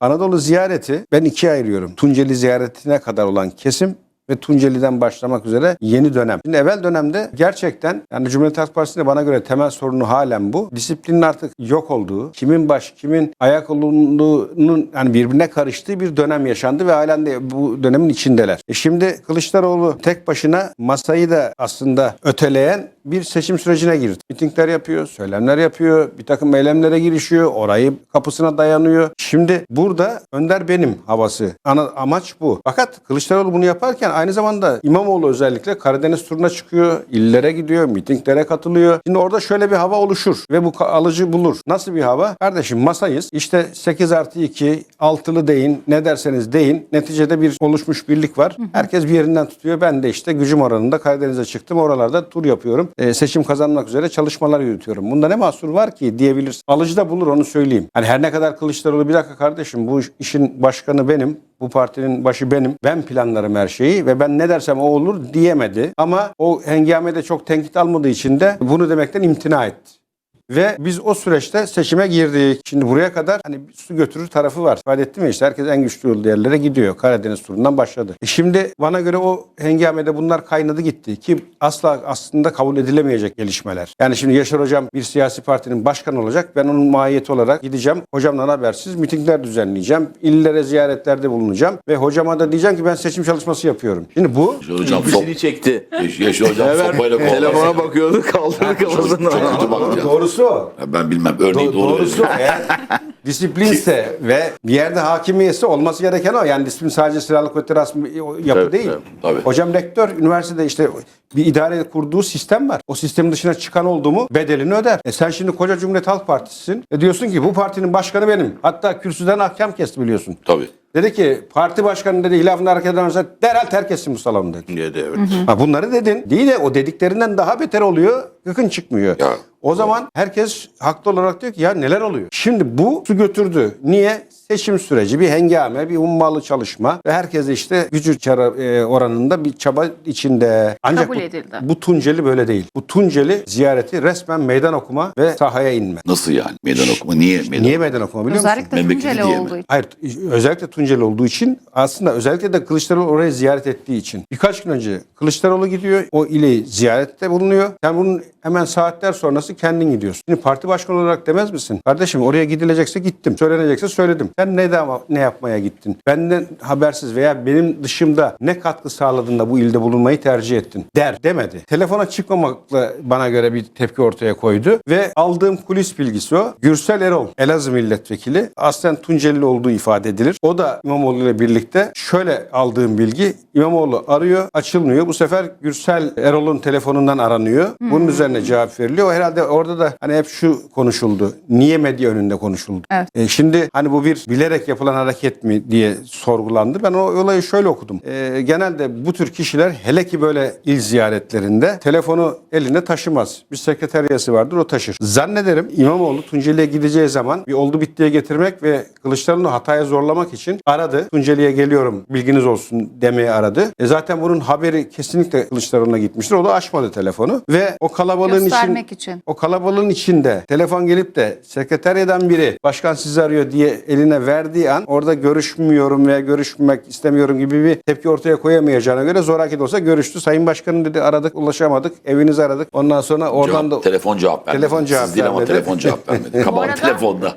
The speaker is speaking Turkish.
Anadolu ziyareti ben ikiye ayırıyorum. Tunceli ziyaretine kadar olan kesim ve Tunceli'den başlamak üzere yeni dönem. Şimdi evvel dönemde gerçekten yani Cumhuriyet Halk Partisi'nde bana göre temel sorunu halen bu. Disiplinin artık yok olduğu, kimin baş, kimin ayak olunduğunun yani birbirine karıştığı bir dönem yaşandı ve halen de bu dönemin içindeler. E şimdi Kılıçdaroğlu tek başına masayı da aslında öteleyen bir seçim sürecine girdi. Mitingler yapıyor, söylemler yapıyor, bir takım eylemlere girişiyor, orayı kapısına dayanıyor. Şimdi burada önder benim havası. Ana amaç bu. Fakat Kılıçdaroğlu bunu yaparken aynı zamanda İmamoğlu özellikle Karadeniz turuna çıkıyor, illere gidiyor, mitinglere katılıyor. Şimdi orada şöyle bir hava oluşur ve bu alıcı bulur. Nasıl bir hava? Kardeşim masayız. İşte 8 artı 2, altılı deyin, ne derseniz deyin. Neticede bir oluşmuş birlik var. Herkes bir yerinden tutuyor. Ben de işte gücüm oranında Karadeniz'e çıktım. Oralarda tur yapıyorum. Ee, seçim kazanmak üzere çalışmalar yürütüyorum. Bunda ne mahsur var ki diyebilirsin. Alıcı da bulur onu söyleyeyim. Hani her ne kadar Kılıçdaroğlu bir dakika kardeşim bu işin başkanı benim. Bu partinin başı benim. Ben planlarım her şeyi ve ben ne dersem o olur diyemedi. Ama o hengamede çok tenkit almadığı için de bunu demekten imtina etti. Ve biz o süreçte seçime girdik. Şimdi buraya kadar hani su götürür tarafı var. İfade ettim ya işte herkes en güçlü olduğu yerlere gidiyor. Karadeniz turundan başladı. E şimdi bana göre o hengamede bunlar kaynadı gitti. Ki asla aslında kabul edilemeyecek gelişmeler. Yani şimdi Yaşar Hocam bir siyasi partinin başkanı olacak. Ben onun mahiyeti olarak gideceğim. Hocamdan habersiz mitingler düzenleyeceğim. İllere ziyaretlerde bulunacağım. Ve hocama da diyeceğim ki ben seçim çalışması yapıyorum. Şimdi bu Hocam sok. İlgisini çekti. Yaş, yaş hocam Hemen sopayla telefona bakıyordu kaldırdı kafasını. çok kötü bakacağız. doğrusu o. Ya Ben bilmem örneği Do- doğru. doğrusu eğer disiplinse ve bir yerde hakimiyetse olması gereken o. Yani disiplin sadece silahlı kuvvetleri asmi o yapı Tabii, değil. tabii, tabii. Hocam rektör üniversitede işte bir idare kurduğu sistem var. O sistemin dışına çıkan oldu mu bedelini öder. E sen şimdi koca Cumhuriyet Halk Partisi'sin. E diyorsun ki bu partinin başkanı benim. Hatta kürsüden ahkam kesti biliyorsun. Tabii. Dedi ki parti başkanı dedi hilafında hareket eden derhal terk etsin bu salonu dedi. Dedi evet. Ha bunları dedin. Değil de o dediklerinden daha beter oluyor. Gıkın çıkmıyor. Ya. O zaman herkes haklı olarak diyor ki ya neler oluyor? Şimdi bu su götürdü. Niye? Seçim süreci, bir hengame, bir ummalı çalışma ve herkes işte gücü çara- e, oranında bir çaba içinde. Ancak Kabul bu, edildi. bu Tunceli böyle değil. Bu Tunceli ziyareti resmen meydan okuma ve sahaya inme. Nasıl yani? Meydan okuma. Niye meydan Niye meydan okuma biliyor musun? Özellikle Memleketi Tunceli olduğu için. Hayır özellikle Tunceli olduğu için aslında özellikle de Kılıçdaroğlu orayı ziyaret ettiği için. Birkaç gün önce Kılıçdaroğlu gidiyor o ili ziyarette bulunuyor. Sen bunun hemen saatler sonrası kendin gidiyorsun. Şimdi parti başkanı olarak demez misin? Kardeşim oraya gidilecekse gittim. Söylenecekse söyledim. Sen ne, de, ne yapmaya gittin? Benden habersiz veya benim dışımda ne katkı sağladın da bu ilde bulunmayı tercih ettin? Der demedi. Telefona çıkmamakla bana göre bir tepki ortaya koydu ve aldığım kulis bilgisi o. Gürsel Erol Elazığ milletvekili aslen Tunceli olduğu ifade edilir. O da İmamoğlu ile birlikte şöyle aldığım bilgi İmamoğlu arıyor açılmıyor. Bu sefer Gürsel Erol'un telefonundan aranıyor. Bunun üzerine cevap veriliyor. O herhalde orada da hani hep şu konuşuldu. Niye medya önünde konuşuldu? Evet. E, şimdi hani bu bir bilerek yapılan hareket mi diye sorgulandı. Ben o olayı şöyle okudum. E, genelde bu tür kişiler hele ki böyle il ziyaretlerinde telefonu elinde taşımaz. Bir sekreteriyası vardır o taşır. Zannederim İmamoğlu Tunceli'ye gideceği zaman bir oldu bittiye getirmek ve Kılıçdaroğlu'nu hataya zorlamak için aradı. Tunceli'ye geliyorum bilginiz olsun demeye aradı. E, zaten bunun haberi kesinlikle Kılıçdaroğlu'na gitmiştir. O da açmadı telefonu ve o kalabalığın için, için. o kalabalığın içinde telefon gelip de sekreteriyeden biri başkan sizi arıyor diye eline verdiği an orada görüşmüyorum veya görüşmek istemiyorum gibi bir tepki ortaya koyamayacağına göre zoraki de olsa görüştü. Sayın Başkanım dedi aradık ulaşamadık evinizi aradık. Ondan sonra oradan Cevap, da telefon cevap vermedi. Telefon cevap Siz değil ama vermedi. telefon cevap vermedi. Kabahat telefonda.